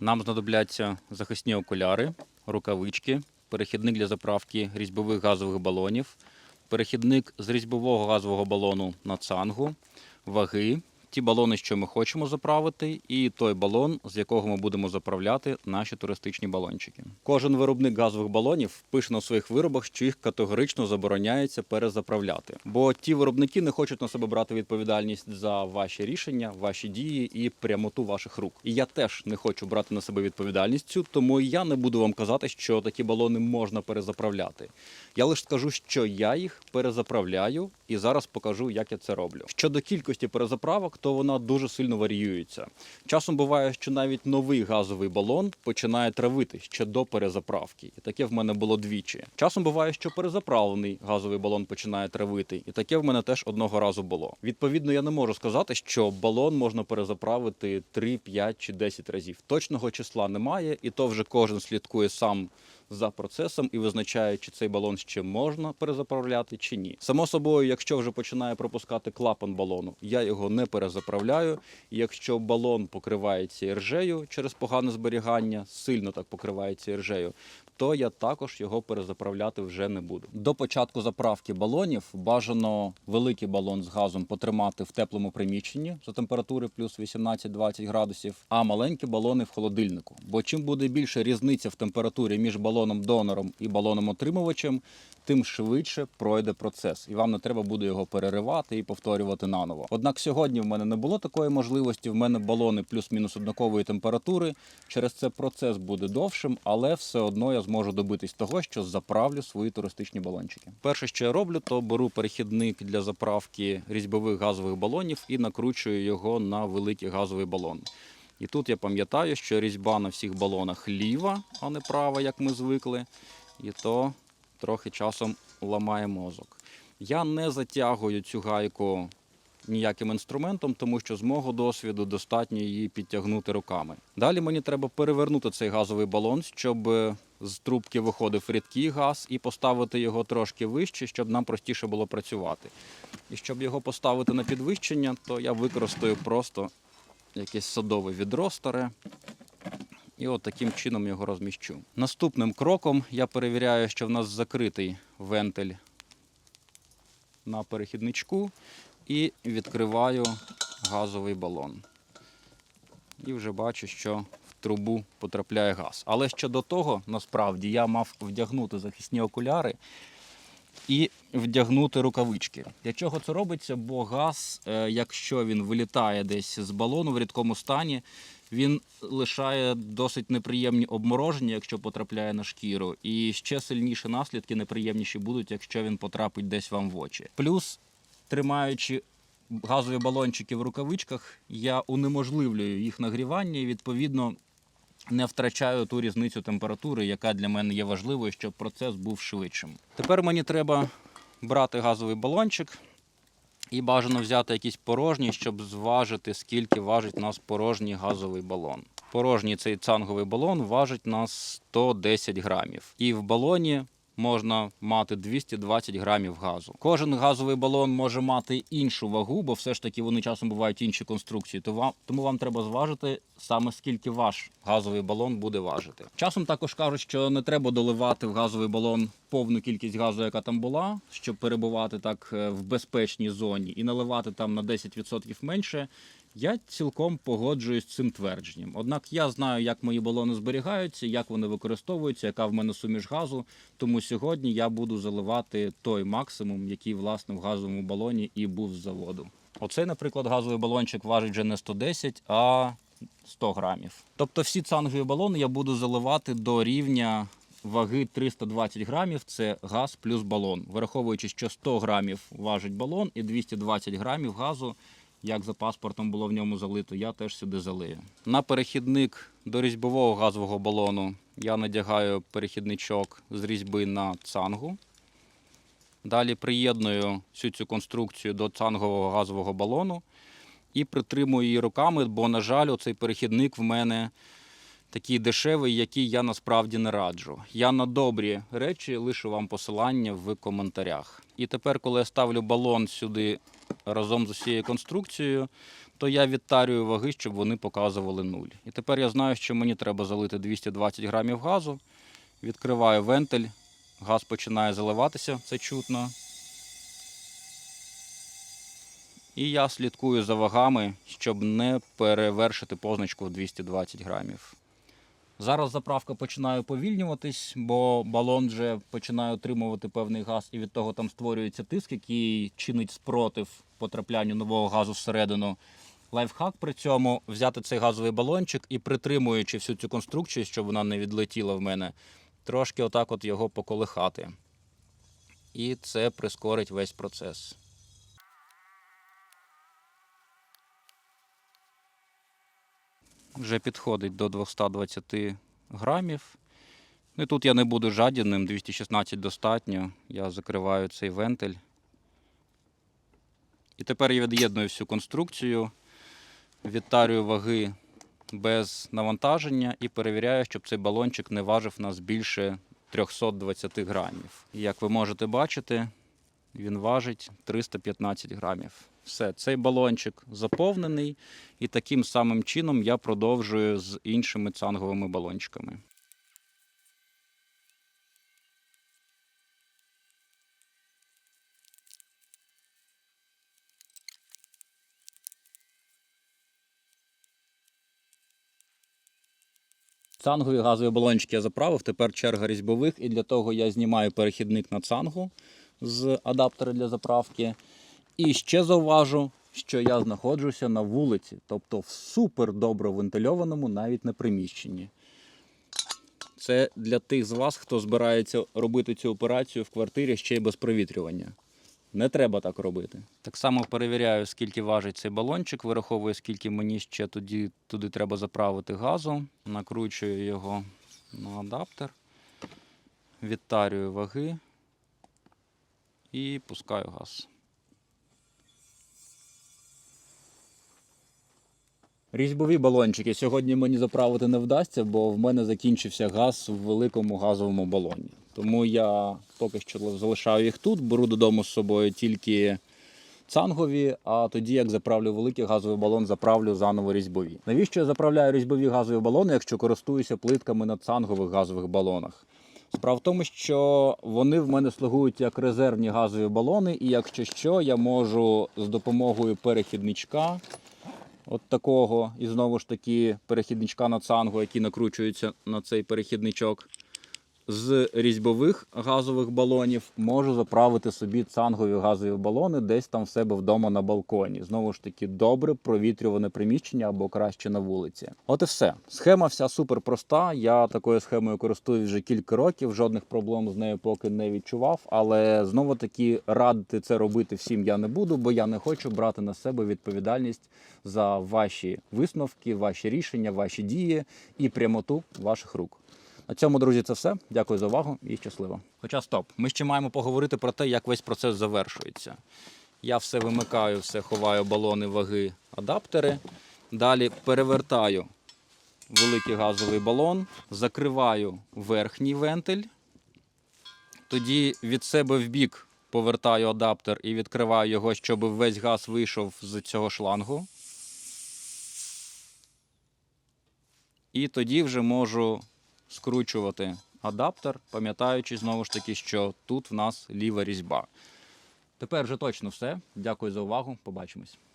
Нам знадобляться захисні окуляри, рукавички, перехідник для заправки різьбових газових балонів, перехідник з різьбового газового балону на цангу, ваги, ті балони, що ми хочемо заправити, і той балон, з якого ми будемо заправляти наші туристичні балончики. Кожен виробник газових балонів пише на своїх виробах, що їх категорично забороняється перезаправляти. Бо ті виробники не хочуть на себе брати відповідальність за ваші рішення, ваші дії і прямоту ваших рук. І я теж не хочу брати на себе відповідальність цю, тому я не буду вам казати, що такі балони можна перезаправляти. Я лише скажу, що я їх перезаправляю, і зараз покажу, як я це роблю. Щодо кількості перезаправок, то вона дуже сильно варіюється. Часом буває, що навіть новий газовий балон починає травити ще до перезаправки, і таке в мене було двічі. Часом буває, що перезаправлений газовий балон починає травити, і таке в мене теж одного разу було. Відповідно, я не можу сказати, що балон можна перезаправити 3, 5 чи 10 разів. Точного числа немає, і то вже кожен слідкує сам за процесом і визначає, чи цей балон ще можна перезаправляти чи ні. Само собою, якщо вже починає пропускати клапан балону, я його не перезаправляю. Якщо балон покривається іржею через погане зберігання, сильно так покривається іржею, то я також його перезаправляти вже не буду. До початку заправки балонів бажано великий балон з газом потримати в теплому приміщенні за температури плюс 18-20 градусів, а маленькі балони в холодильнику. Бо чим буде більше різниця в температурі між балоном донором і балоном отримувачем, тим швидше пройде процес, і вам не треба буде його переривати і повторювати наново. Однак сьогодні в мене не було такої можливості. В мене балони плюс-мінус однакової температури. Через це процес буде довшим, але все одно я зможу добитись того, що заправлю свої туристичні балончики. Перше, що я роблю, то беру перехідник для заправки різьбових газових балонів і накручую його на великий газовий балон. І тут я пам'ятаю, що різьба на всіх балонах ліва, а не права, як ми звикли. І то трохи часом ламає мозок. Я не затягую цю гайку ніяким інструментом, тому що з мого досвіду достатньо її підтягнути руками. Далі мені треба перевернути цей газовий балон, щоб е, з трубки виходив рідкий газ, і поставити його трошки вище, щоб нам простіше було працювати. І щоб його поставити на підвищення, то я використаю просто якесь садове відро старе. І от таким чином його розміщу. Наступним кроком я перевіряю, що в нас закритий вентиль на перехідничку і відкриваю газовий балон. І вже бачу, що в трубу потрапляє газ. Але ще до того, насправді, я мав вдягнути захисні окуляри і вдягнути рукавички. Для чого це робиться? Бо газ, е, якщо він вилітає десь з балону в рідкому стані, він лишає досить неприємні обмороження, якщо потрапляє на шкіру, і ще сильніші наслідки неприємніші будуть, якщо він потрапить десь вам в очі. Плюс, тримаючи газові балончики в рукавичках, я унеможливлюю їх нагрівання і відповідно не втрачаю ту різницю температури, яка для мене є важливою, щоб процес був швидшим. Тепер мені треба брати газовий балончик. І бажано взяти якийсь порожній, щоб зважити, скільки важить нас порожній газовий балон. Порожній цей цанговий балон важить нас 110 грамів. І в балоні можна мати 220 грамів газу. Кожен газовий балон може мати іншу вагу, бо все ж таки вони часом бувають інші конструкції. То тому вам треба зважити саме скільки ваш газовий балон буде важити. Часом також кажуть, що не треба доливати в газовий балон повну кількість газу, яка там була, щоб перебувати так е, в безпечній зоні, і наливати там на 10% менше. Я цілком погоджуюсь з цим твердженням. Однак я знаю, як мої балони зберігаються, як вони використовуються, яка в мене суміш газу. Тому сьогодні я буду заливати той максимум, який власне в газовому балоні і був з заводу. Оцей, наприклад, газовий балончик важить вже не 110, а 100 грамів. Тобто всі цангові балони я буду заливати до рівня ваги 320 грамів. Це газ плюс балон, враховуючи, що 100 грамів важить балон і 220 грамів газу як за паспортом було в ньому залито, я теж сюди залию. На перехідник до різьбового газового балону я надягаю перехідничок з різьби на цангу. Далі приєдную всю цю конструкцію до цангового газового балону і притримую її руками, бо, на жаль, цей перехідник в мене такий дешевий, який я насправді не раджу. Я на добрі речі лишу вам посилання в коментарях. І тепер, коли я ставлю балон сюди разом з усією конструкцією, то я відтарюю ваги, щоб вони показували нуль. І тепер я знаю, що мені треба залити 220 грамів газу. Відкриваю вентиль, газ починає заливатися, це чутно. І я слідкую за вагами, щоб не перевершити позначку в 220 грамів. Зараз заправка починає уповільнюватись, бо балон вже починає отримувати певний газ, і від того там створюється тиск, який чинить спротив потраплянню нового газу всередину. Лайфхак при цьому взяти цей газовий балончик і притримуючи всю цю конструкцію, щоб вона не відлетіла в мене, трошки отак от його поколихати. І це прискорить весь процес. Вже підходить до 220 грамів. Ну і тут я не буду жадібним, 216 достатньо. Я закриваю цей вентиль. І тепер я від'єдную всю конструкцію, відтарюю ваги без навантаження і перевіряю, щоб цей балончик не важив нас більше 320 грамів. Як ви можете бачити, він важить 315 грамів. Все, цей балончик заповнений, і таким самим чином я продовжую з іншими цанговими балончиками. Цангові газові балончики я заправив, тепер черга різьбових, і для того я знімаю перехідник на цангу з адаптера для заправки. І ще зауважу, що я знаходжуся на вулиці, тобто в супер добре вентильованому, навіть не приміщенні. Це для тих з вас, хто збирається робити цю операцію в квартирі ще й без провітрювання. Не треба так робити. Так само перевіряю, скільки важить цей балончик, вираховую, скільки мені ще тоді, туди треба заправити газу. Накручую його на адаптер, відтарюю ваги і пускаю газ. Різьбові балончики сьогодні мені заправити не вдасться, бо в мене закінчився газ в великому газовому балоні. Тому я поки що залишаю їх тут, беру додому з собою тільки цангові, а тоді, як заправлю великий газовий балон, заправлю заново різьбові. Навіщо я заправляю різьбові газові балони, якщо користуюся плитками на цангових газових балонах? Справа в тому, що вони в мене слугують як резервні газові балони, і якщо що, я можу з допомогою перехідничка от такого, і знову ж таки перехідничка на цангу, який накручується на цей перехідничок. З різьбових газових балонів можу заправити собі цангові газові балони десь там в себе вдома на балконі. Знову ж таки, добре провітрюване приміщення або краще на вулиці. От і все. Схема вся супер проста. Я такою схемою користуюсь вже кілька років. Жодних проблем з нею поки не відчував. Але знову таки радити це робити всім я не буду, бо я не хочу брати на себе відповідальність за ваші висновки, ваші рішення, ваші дії і прямоту ваших рук. На цьому, друзі, це все. Дякую за увагу і щасливо. Хоча стоп, ми ще маємо поговорити про те, як весь процес завершується. Я все вимикаю, все ховаю балони, ваги, адаптери. Далі перевертаю великий газовий балон, закриваю верхній вентиль. Тоді від себе в бік повертаю адаптер і відкриваю його, щоб весь газ вийшов з цього шлангу. І тоді вже можу скручувати адаптер, пам'ятаючи знову ж таки, що тут в нас ліва різьба. Тепер вже точно все. Дякую за увагу. Побачимось.